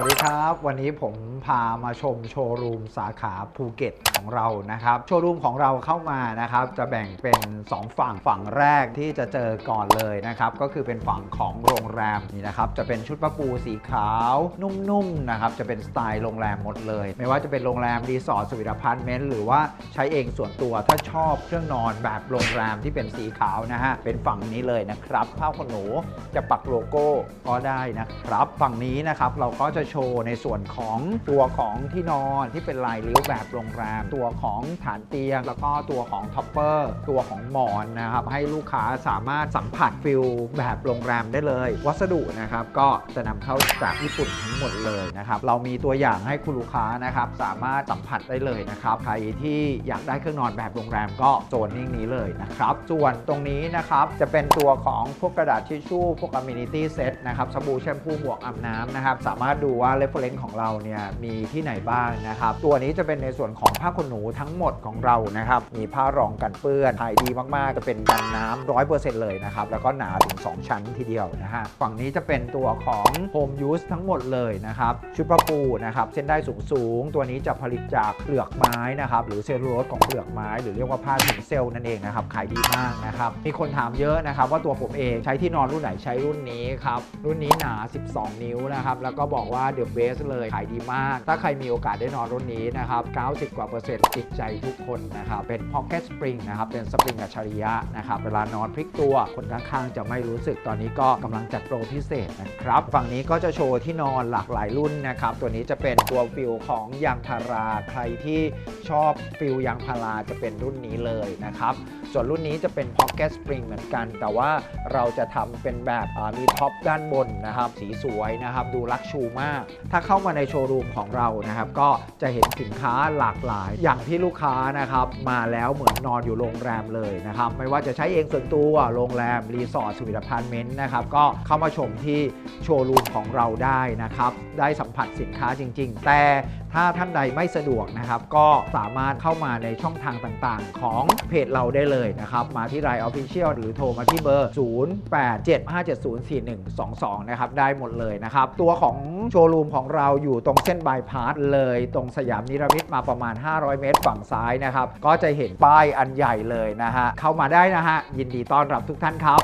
วัสดีครับ วันนี้ผมพามาชมโชว์รูมสาขาภูเก็ตของเรานะครับ โชว์รูมของเราเข้ามานะครับ จะแบ่งเป็น 2 ฝั่งฝั่งแรกที่จะเจอก่อนเลยนะครับ ก็คือเป็นฝั่งของโรงแรมนี่นะครับ จะเป็นชุดประปูสีขาวนุ่มๆนะครับ จะเป็นสไตล์โรงแรมหมดเลย ไม่ว่าจะเป็นโรงแรมรีสอร์ทสวีทพาร์ตเมนต์หรือว่าใช้เองส่วนตัวถ้าชอบเครื่องนอนแบบโรงแรมที่เป็นสีขาวนะฮะเป็นฝั่งนี้เลยนะครับผ้าขนหนูจะปักโลโก้ก็ได้นะครับฝั่งนี้นะครับเราก็จะโชว์ในส่วนของตัวของที่นอนที่เป็นลายริ้วแบบโรงแรม ตัวของฐานเตียง แล้วก็ตัวของท็อปเปอร์ตัวของหมอนนะครับ ให้ลูกค้าสามารถสัมผัสฟิลแบบโรงแรมได้เลย วัสดุนะครับก็จะนำเข้าจากญี่ปุ่นทั้งหมดเลยนะครับเรามีตัวอย่างให้คุณลูกค้านะครับสามารถสัมผัสได้เลยนะครับใครที่อยากได้เครื่องนอนแบบโรงแรมก็โซนนิ่งนี้เลยนะครับส่วนตรงนี้นะครับจะเป็นตัวของพวกกระดาษทิชชู่พวก amenity set นะครับสบู่แชมพูหมวกอาบน้ำนะครับสามารถดูว่า reference ของเราเนี่ยมีที่ไหนบ้างนะครับ ตัวนี้จะเป็นในส่วนของผ้าขนหนูทั้งหมดของเรานะครับ มีผ้ารองกันเปื้อนขายดีมากๆ จะเป็นกันน้ำร้อยเปอร์เซ็นต์เลยนะครับ แล้วก็หนาถึง 2 ชั้นทีเดียวนะฮะ ฝั่งนี้จะเป็นตัวของ home use ทั้งหมดเลยนะครับ ชุดประปูนะครับ เส้นได้สูงๆตัวนี้จะผลิตจากเปลือกไม้นะครับ หรือเซลลูโลสของเปลือกไม้ หรือเรียกว่าผ้าถุงเซลล์นั่นเองนะครับ ขายดีมากนะครับ มีคนถามเยอะนะครับว่าตัวผมเองใช้ที่นอนรุ่นไหนใช้รุ่นนี้ครับ รุ่นนี้หนา 12 นิ้วนะครับ แล้วก็บอกว่า The Best เลยขายดีมาก ถ้าใครมีโอกาสได้นอนรุ่นนี้นะครับ 90 กว่าเปอร์เซ็นต์ติดใจทุกคนนะครับ เป็น Pocket Spring นะครับ เป็นสปริงอัจฉริยะนะครับ เวลานอนพลิกตัวคนข้างๆ จะไม่รู้สึกตอนนี้ก็กำลังจัดโปรพิเศษนะครับ ฝั่งนี้ก็จะโชว์ที่นอนหลากหลายรุ่นนะครับ ตัวนี้จะเป็นตัวฟิลของยางพาราใครที่ชอบฟิลยางพาราจะเป็นรุ่นนี้เลยนะครับส่วนรุ่นนี้จะเป็น Pocket Spring เหมือนกัน แต่ว่าเราจะทำเป็นแบบมีท็อปด้านบนนะครับ สีสวยนะครับ ดูลักชูมากถ้าเข้ามาในโชว์รูมของเรานะครับ ก็จะเห็นสินค้าหลากหลาย อย่างที่ลูกค้านะครับ มาแล้วเหมือนนอนอยู่โรงแรมเลยนะครับ ไม่ว่าจะใช้เองส่วนตัวโรงแรม รีสอร์ทสวีทอพาร์ตเมนต์นะครับ ก็เข้ามาชมที่โชว์รูมของเราได้นะครับ ได้สัมผัสสินค้าจริง ๆ แต่ถ้าท่านใดไม่สะดวกนะครับ ก็สามารถเข้ามาในช่องทางต่างๆ ของเพจเราได้เลยนะครับ มาที่ Line Official หรือโทรมาที่เบอร์ 0875704122 นะครับ ได้หมดเลยนะครับ ตัวของโชว์รูมของเราอยู่ตรงเส้นบายพาสเลยตรงสยามนิรมิตมาประมาณ 500 เมตรฝั่งซ้ายนะครับ ก็จะเห็นป้ายอันใหญ่เลยนะฮะเข้ามาได้นะฮะยินดีต้อนรับทุกท่านครับ